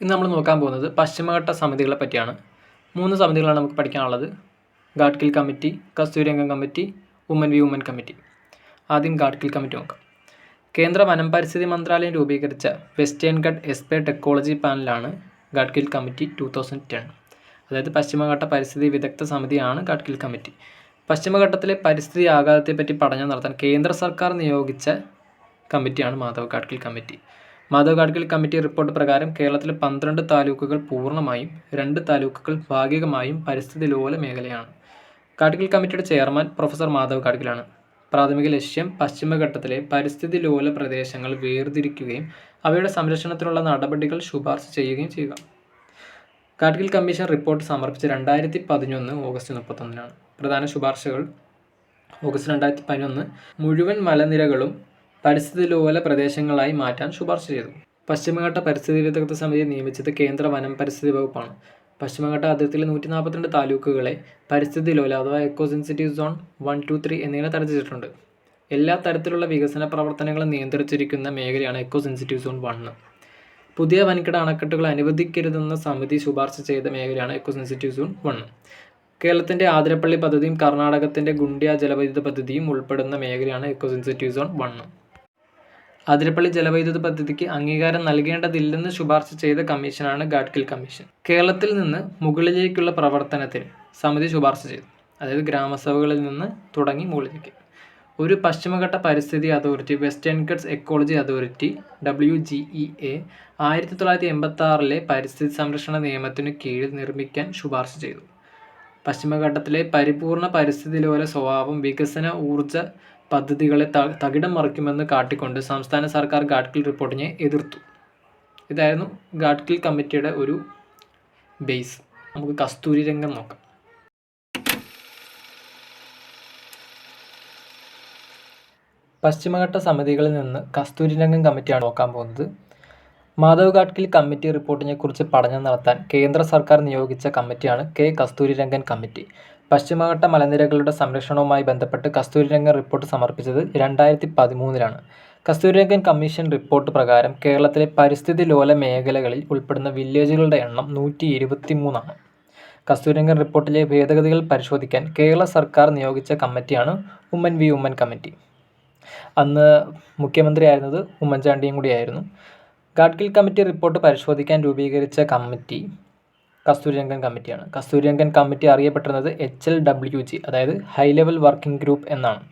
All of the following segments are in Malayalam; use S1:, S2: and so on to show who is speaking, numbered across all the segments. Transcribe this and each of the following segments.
S1: ഇന്ന് നമ്മൾ നോക്കാൻ പോകുന്നത് പശ്ചിമഘട്ട സമിതികളെ പറ്റിയാണ്. മൂന്ന് സമിതികളാണ് നമുക്ക് പഠിക്കാനുള്ളത്. Gadgil committee Kasturirangan committee Oommen V Oommen committee. ആദ്യം ഗാഡ്കിൽ കമ്മിറ്റി നോക്കാം. കേന്ദ്ര വനം പരിസ്ഥിതി മന്ത്രാലയം രൂപീകരിച്ച വെസ്റ്റേൺ ഗഡ് എസ്പേ technology പാനലാണ് Gadgil committee two thousand ten. അതായത് പശ്ചിമഘട്ട പരിസ്ഥിതി വിദഗ്ധ സമിതിയാണ് ഗാഡ്കിൽ കമ്മിറ്റി. പശ്ചിമഘട്ടത്തിലെ പരിസ്ഥിതി ആഘാതത്തെപ്പറ്റി പഠനം നടത്താൻ കേന്ദ്ര സർക്കാർ നിയോഗിച്ച കമ്മിറ്റിയാണ് Madhav Gadgil committee. Madhav Gadgil committee report പ്രകാരം കേരളത്തിലെ പന്ത്രണ്ട് താലൂക്കുകൾ പൂർണമായും രണ്ട് താലൂക്കുകൾ ഭാഗികമായും പരിസ്ഥിതി ലോല മേഖലയാണ്. ഗാഡ്ഗിൽ കമ്മിറ്റിയുടെ ചെയർമാൻ പ്രൊഫസർ മാധവ് ഗാഡ്ഗിലാണ് പ്രാഥമിക ലക്ഷ്യം പശ്ചിമഘട്ടത്തിലെ പരിസ്ഥിതി ലോല പ്രദേശങ്ങൾ വേർതിരിക്കുകയും അവയുടെ സംരക്ഷണത്തിനുള്ള നടപടികൾ ശുപാർശ ചെയ്യുകയും ചെയ്യുക. ഗാഡ്ഗിൽ കമ്മീഷൻ റിപ്പോർട്ട് സമർപ്പിച്ച രണ്ടായിരത്തി പതിനൊന്ന് ഓഗസ്റ്റ് മുപ്പത്തൊന്നിനാണ്. പ്രധാന ശുപാർശകൾ ഓഗസ്റ്റ് രണ്ടായിരത്തി പതിനൊന്ന് മുഴുവൻ മലനിരകളും പരിസ്ഥിതി ലോല പ്രദേശങ്ങളായി മാറ്റാൻ ശുപാർശ ചെയ്തു. പശ്ചിമഘട്ട പരിസ്ഥിതി വിദഗ്ധ സമിതി നിയമിച്ചത് കേന്ദ്ര വനം പരിസ്ഥിതി വകുപ്പാണ്. പശ്ചിമഘട്ട അതിർത്തിയിലെ നൂറ്റി നാൽപ്പത്തിരണ്ട് താലൂക്കുകളെ പരിസ്ഥിതി ലോല അഥവാ eco sensitive zone one two three എന്നിങ്ങനെ തരംതിരിച്ചിട്ടുണ്ട്. എല്ലാ തരത്തിലുള്ള വികസന പ്രവർത്തനങ്ങളും നിയന്ത്രിച്ചിരിക്കുന്ന മേഖലയാണ് എക്കോ സെൻസിറ്റീവ് സോൺ വണ്ണ് പുതിയ വൻകിട അണക്കെട്ടുകൾ അനുവദിക്കരുതെന്ന സമിതി ശുപാർശ ചെയ്ത മേഖലയാണ് എക്കോ സെൻസിറ്റീവ് സോൺ വൺ കേരളത്തിന്റെ ആതിരപ്പള്ളി പദ്ധതിയും കർണാടകത്തിന്റെ ഗുണ്ടിയ ജലവൈദ്യുത പദ്ധതിയും ഉൾപ്പെടുന്ന മേഖലയാണ് eco sensitive zone one Athirappilly ജലവൈദ്യുത പദ്ധതിക്ക് അംഗീകാരം നൽകേണ്ടതില്ലെന്ന് ശുപാർശ ചെയ്ത കമ്മീഷനാണ് ഗാഡ്കിൽ കമ്മീഷൻ. കേരളത്തിൽ നിന്ന് മുകളിലേക്കുള്ള പ്രവർത്തനത്തിന് സമിതി ശുപാർശ ചെയ്തു. അതായത് ഗ്രാമസഭകളിൽ നിന്ന് തുടങ്ങി മുകളിലേക്ക്. ഒരു പശ്ചിമഘട്ട പരിസ്ഥിതി authority Western Ghats ecology authority W G E A ആയിരത്തി തൊള്ളായിരത്തി എൺപത്തി ആറിലെ പരിസ്ഥിതി സംരക്ഷണ നിയമത്തിനു കീഴിൽ നിർമ്മിക്കാൻ ശുപാർശ ചെയ്തു. പശ്ചിമഘട്ടത്തിലെ പരിപൂർണ പരിസ്ഥിതി ലോല സ്വഭാവം വികസന ഊർജ പദ്ധതികളെ തകിടം മറിക്കുമെന്ന് കാട്ടിക്കൊണ്ട് സംസ്ഥാന സർക്കാർ ഗാഡ്കിൽ റിപ്പോർട്ടിനെ എതിർത്തു. ഇതായിരുന്നു ഗാഡ്കിൽ കമ്മിറ്റിയുടെ ഒരു ബേസ്. നമുക്ക് കസ്തൂരി രംഗം നോക്കാം. പശ്ചിമഘട്ട സമിതികളിൽ നിന്ന് കസ്തൂരി രംഗം കമ്മിറ്റിയാണ് നോക്കാൻ പോകുന്നത്. മാധവ് ഗാഡ്ഗിൽ കമ്മിറ്റി റിപ്പോർട്ടിനെക്കുറിച്ച് പഠനം നടത്താൻ കേന്ദ്ര സർക്കാർ നിയോഗിച്ച കമ്മിറ്റിയാണ് കെ കസ്തൂരിരംഗൻ കമ്മിറ്റി. പശ്ചിമഘട്ട മലനിരകളുടെ സംരക്ഷണവുമായി ബന്ധപ്പെട്ട് കസ്തൂരിരംഗൻ റിപ്പോർട്ട് സമർപ്പിച്ചത് രണ്ടായിരത്തി പതിമൂന്നിലാണ് കസ്തൂരിരംഗൻ കമ്മീഷൻ റിപ്പോർട്ട് പ്രകാരം കേരളത്തിലെ പരിസ്ഥിതി ലോല മേഖലകളിൽ ഉൾപ്പെടുന്ന വില്ലേജുകളുടെ എണ്ണം നൂറ്റി ഇരുപത്തി മൂന്നാണ് കസ്തൂരിരംഗൻ റിപ്പോർട്ടിലെ ഭേദഗതികൾ പരിശോധിക്കാൻ കേരള സർക്കാർ നിയോഗിച്ച കമ്മിറ്റിയാണ് ഉമ്മൻ വി. ഉമ്മൻ കമ്മിറ്റി. അന്ന് മുഖ്യമന്ത്രിയായിരുന്നത് ഉമ്മൻചാണ്ടിയും കൂടിയായിരുന്നു. ഗാഡ്ഗിൽ കമ്മിറ്റി റിപ്പോർട്ട് പരിശോധിക്കാൻ രൂപീകരിച്ച കമ്മിറ്റി കസ്തൂരിരംഗൻ കമ്മിറ്റിയാണ്. കസ്തൂരിരംഗൻ കമ്മിറ്റി അറിയപ്പെട്ടിരുന്നത് എച്ച് എൽ ഡബ്ല്യു ജി അതായത് ഹൈ ലെവൽ വർക്കിംഗ് ഗ്രൂപ്പ് എന്നാണ്.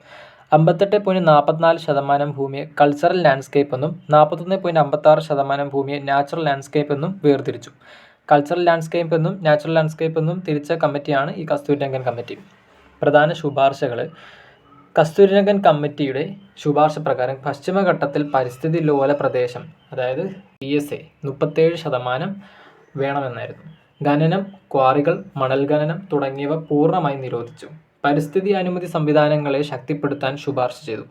S1: അമ്പത്തെട്ട് പോയിന്റ് നാൽപ്പത്തിനാല് ശതമാനം ഭൂമിയെ കൾച്ചറൽ ലാൻഡ്സ്കേപ്പ് എന്നും നാൽപ്പത്തൊന്ന് പോയിന്റ് അമ്പത്താറ് ശതമാനം ഭൂമിയെ നാച്ചുറൽ ലാൻഡ്സ്കേപ്പ് എന്നും വേർതിരിച്ചു. കൾച്ചറൽ ലാൻഡ്സ്കേപ്പ് എന്നും നാച്ചുറൽ ലാൻഡ്സ്കേപ്പ് എന്നും തിരിച്ച കമ്മിറ്റിയാണ് ഈ കസ്തൂരിരംഗൻ കമ്മിറ്റി. പ്രധാന ശുപാർശകൾ. കസ്തൂരിരംഗൻ കമ്മിറ്റിയുടെ ശുപാർശ പ്രകാരം പശ്ചിമഘട്ടത്തിൽ പരിസ്ഥിതി ലോല പ്രദേശം അതായത് പി എസ് എ മുപ്പത്തേഴ് ശതമാനം വേണമെന്നായിരുന്നു. ഖനനം ക്വാറികൾ മണൽ ഖനനം തുടങ്ങിയവ പൂർണമായി നിരോധിച്ചു. പരിസ്ഥിതി അനുമതി സംവിധാനങ്ങളെ ശക്തിപ്പെടുത്താൻ ശുപാർശ ചെയ്തു.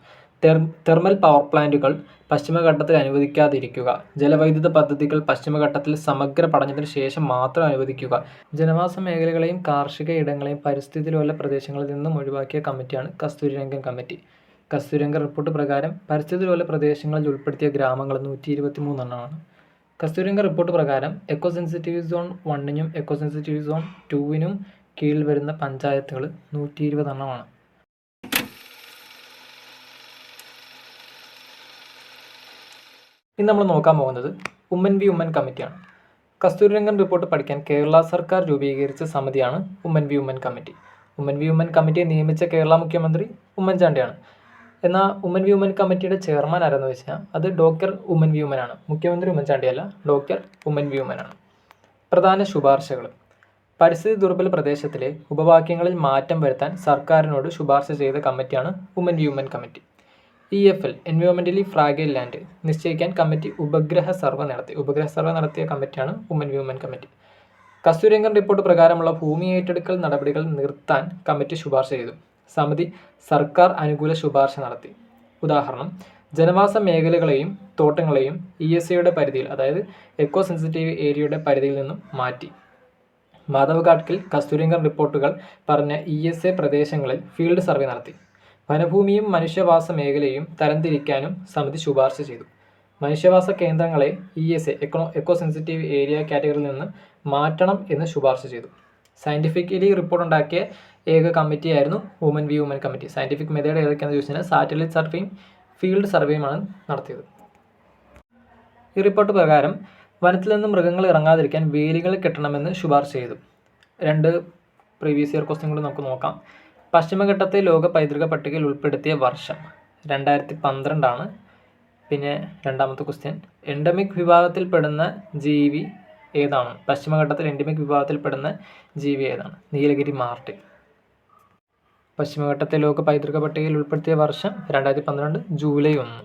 S1: തെർമൽ പവർ പ്ലാന്റുകൾ പശ്ചിമഘട്ടത്തിൽ അനുവദിക്കാതിരിക്കുക. ജലവൈദ്യുത പദ്ധതികൾ പശ്ചിമഘട്ടത്തിൽ സമഗ്ര പഠനത്തിന് ശേഷം മാത്രം അനുവദിക്കുക. ജനവാസ മേഖലകളെയും കാർഷിക ഇടങ്ങളെയും പരിസ്ഥിതിയിലുള്ള പ്രദേശങ്ങളിൽ നിന്നും ഒഴിവാക്കിയ കമ്മിറ്റിയാണ് കസ്തൂരിരംഗൻ കമ്മിറ്റി. കസ്തൂരിരംഗൻ റിപ്പോർട്ട് പ്രകാരം പരിസ്ഥിതിയിലുള്ള പ്രദേശങ്ങളിൽ ഉൾപ്പെടുത്തിയ ഗ്രാമങ്ങൾ നൂറ്റി ഇരുപത്തി മൂന്നെണ്ണമാണ് കസ്തൂരിരംഗൻ റിപ്പോർട്ട് പ്രകാരം എക്കോ സെൻസിറ്റീവ് സോൺ വണ്ണിനും എക്കോ സെൻസിറ്റീവ് സോൺ ടൂവിനും കീഴിൽ വരുന്ന പഞ്ചായത്തുകൾ നൂറ്റി ഇരുപതെണ്ണമാണ് ഇന്ന് നമ്മൾ നോക്കാൻ പോകുന്നത് ഉമ്മൻ വി ഉമ്മൻ കമ്മിറ്റിയാണ്. കസ്തൂരിരംഗൻ റിപ്പോർട്ട് പഠിക്കാൻ കേരള സർക്കാർ രൂപീകരിച്ച സമിതിയാണ് Oommen V Oommen committee. Oommen V Oommen കമ്മിറ്റിയെ നിയമിച്ച കേരള മുഖ്യമന്ത്രി ഉമ്മൻചാണ്ടിയാണ്. എന്നാൽ ഉമൻ വി ഉമ്മൻ കമ്മിറ്റിയുടെ ചെയർമാൻ ആരെന്ന് വെച്ചാൽ അത് ഡോക്ടർ ഉമൻ വി ആണ്. മുഖ്യമന്ത്രി ഉമ്മൻചാണ്ടിയല്ല ഡോക്ടർ ഉമൻ വി ആണ്. പ്രധാന ശുപാർശകൾ പരിസ്ഥിതി ദുർബല പ്രദേശത്തിലെ ഉപവാക്യങ്ങളിൽ മാറ്റം വരുത്താൻ സർക്കാരിനോട് ശുപാർശ ചെയ്ത കമ്മിറ്റിയാണ് Oommen V Oommen committee E F L എൻവയോൺമെന്റലി fragile land നിശ്ചയിക്കാൻ കമ്മിറ്റി ഉപഗ്രഹ സർവേ നടത്തി. ഉപഗ്രഹ സർവേ നടത്തിയ കമ്മിറ്റിയാണ് Oommen V Oommen committee Kasturirangan report പ്രകാരമുള്ള ഭൂമി ഏറ്റെടുക്കൽ നടപടികൾ നിർത്താൻ കമ്മിറ്റി ശുപാർശ ചെയ്തു. സമിതി സർക്കാർ അനുകൂല ശുപാർശ നടത്തി. ഉദാഹരണം ജനവാസ മേഖലകളെയും തോട്ടങ്ങളെയും ഇ എസ് എയുടെ പരിധിയിൽ അതായത് എക്കോ സെൻസിറ്റീവ് ഏരിയയുടെ പരിധിയിൽ നിന്നും മാറ്റി. മാധവ് കസ്തൂരിരംഗൻ റിപ്പോർട്ടുകൾ പറഞ്ഞ ഇ എസ് എ പ്രദേശങ്ങളിൽ ഫീൽഡ് സർവേ നടത്തി. വനഭൂമിയും മനുഷ്യവാസ മേഖലയും തരംതിരിക്കാനും സമിതി ശുപാർശ ചെയ്തു. മനുഷ്യവാസ കേന്ദ്രങ്ങളെ E S A eco eco sensitive area കാറ്റഗറിയിൽ നിന്ന് മാറ്റണം എന്ന് ശുപാർശ ചെയ്തു. സയന്റിഫിക്കലി റിപ്പോർട്ട് ഉണ്ടാക്കിയ ഏക കമ്മിറ്റിയായിരുന്നു Oommen V Oommen committee scientific method ഏതൊക്കെയാണെന്ന് ചോദിച്ചാൽ സാറ്റലൈറ്റ് സർവേയും ഫീൽഡ് സർവേയുമാണ് നടത്തിയത്. ഈ റിപ്പോർട്ട് പ്രകാരം വനത്തിൽ നിന്ന് മൃഗങ്ങൾ ഇറങ്ങാതിരിക്കാൻ വേലികൾ കെട്ടണമെന്ന് ശുപാർശ ചെയ്തു. രണ്ട് പ്രീവിയസ് ഇയർ ക്വസ്റ്റ്യൻ കൂടി നമുക്ക് നോക്കാം. പശ്ചിമഘട്ടത്തെ ലോക പൈതൃക പട്ടികയിൽ ഉൾപ്പെടുത്തിയ വർഷം രണ്ടായിരത്തി പന്ത്രണ്ടാണ് പിന്നെ രണ്ടാമത്തെ ക്വസ്റ്റ്യൻ എൻഡമിക് വിഭാഗത്തിൽപ്പെടുന്ന ജീവി ഏതാണ്? പശ്ചിമഘട്ടത്തിൽ എൻഡമിക് വിഭാഗത്തിൽപ്പെടുന്ന ജീവി ഏതാണ്? നീലഗിരി മാർട്ടിൻ. പശ്ചിമഘട്ടത്തെ ലോക പൈതൃക പട്ടികയിൽ ഉൾപ്പെടുത്തിയ വർഷം രണ്ടായിരത്തി പന്ത്രണ്ട് ജൂലൈ ഒന്ന്.